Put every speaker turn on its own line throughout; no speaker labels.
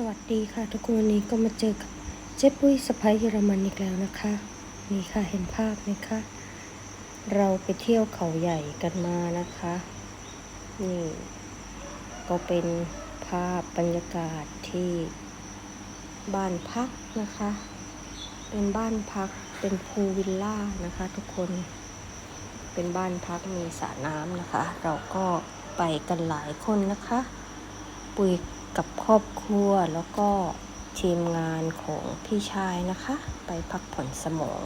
สวัสดีค่ะทุกคนวันนี้ก็มาเจอกับเจ๊ปุ้ยสะพ้ายเยอรมันอีกแล้วนะคะ นี่ค่ะเห็นภาพไหมคะ เราไปเที่ยวเขาใหญ่กันมานะคะ นี่ ก็เป็นภาพบรรยากาศที่บ้านพักนะคะ เป็นบ้านพักเป็นพูลวิลล่านะคะ ทุกคนเป็นบ้านพักมีสระน้ำนะคะ เราก็ไปกันหลายคนนะคะ ปุย กับครอบครัวแล้วก็ทีมงานของพี่ชายนะคะ ไปพักผ่อนสมอง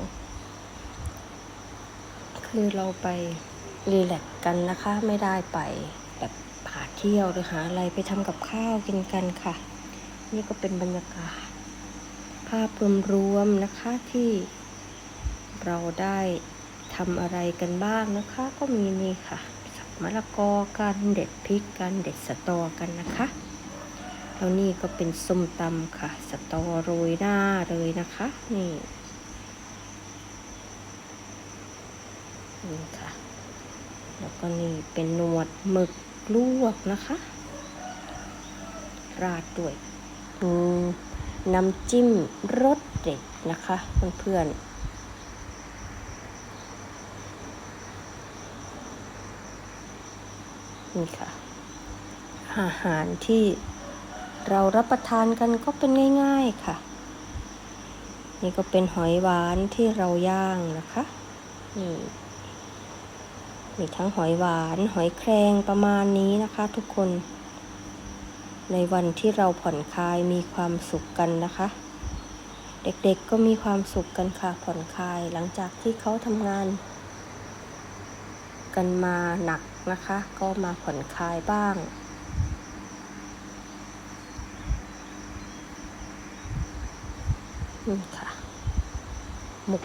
คือเราไปรีแลกซ์กันนะคะ ไม่ได้ไปแบบผาเที่ยวหรือหาอะไรไปทำกับข้าวกินกันค่ะ นี่ก็เป็นบรรยากาศ ภาพรวมๆนะคะที่เราได้ทำอะไรกันบ้างนะคะ ก็มีนี่ค่ะสับมะละกอกันเด็ดพริกกันเด็ดสะตอกันนะคะ แล้วนี่ก็เป็นส้มตำค่ะ สตอโรยหน้าเลยนะคะ นี่นี่ค่ะ แล้วก็นี่เป็นหนวดหมึกลวกนะคะ ราดด้วยน้ำจิ้มรสเด็ดนะคะเพื่อนๆนี่ค่ะ อาหารที่ เรารับประทานกันก็เป็นง่ายๆค่ะ นี่ก็เป็นหอยหวานที่เราย่างนะคะนี่มีทั้งหอยหวานหอยแครงประมาณนี้นะคะ ทุกคน ในวันที่เราผ่อนคลายมีความสุขกันนะคะ เด็กๆก็มีความสุขกันค่ะผ่อนคลายหลังจากที่เขาทำงาน กันมาหนักนะคะ ก็มาผ่อนคลายบ้าง นี่ค่ะหมู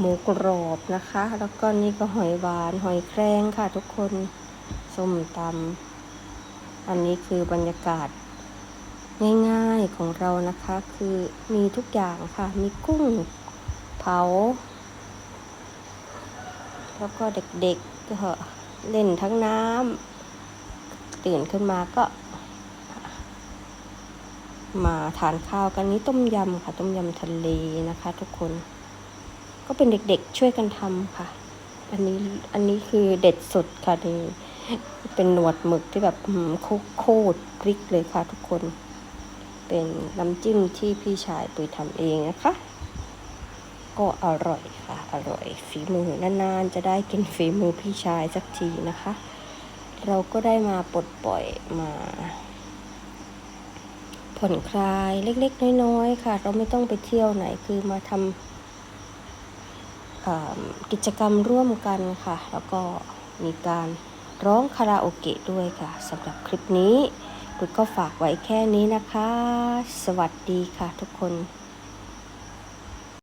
หมูกรอบนะคะ แล้วก็นี่ก็หอยหวาน หอยแครงค่ะทุกคนส้มตำอันนี้คือบรรยากาศง่ายๆของเรานะคะ คือมีทุกอย่างค่ะ มีกุ้งเผา แล้วก็เด็กๆก็เล่นทั้งน้ำตื่นขึ้นมาก็ มาทานข้าวกันนี้ต้มยำค่ะ ต้มยำทะเลนะคะ ทุกคน ก็เป็นเด็กๆช่วยกันทำค่ะ อันนี้อันนี้คือเด็ดสุดค่ะนี่เป็นหนวดหมึกที่แบบหืมโคโคตรพริกเลยค่ะ ทุกคน เป็นน้ำจิ้มที่พี่ชายปุยทำเองนะคะ ก็อร่อยค่ะ อร่อยฝีมือนานๆจะได้กินฝีมือพี่ชายสักทีนะคะ เราก็ได้มาปลดปล่อยมา ผ่อนคลายเล็กๆ น้อยๆ ค่ะ เราไม่ต้องไปเที่ยวไหนคือมาทำกิจกรรมร่วมกันค่ะ แล้วก็มีการร้องคาราโอเกะด้วยค่ะสำหรับคลิปนี้คุณก็ฝากไว้แค่นี้นะคะ สวัสดีค่ะทุกคน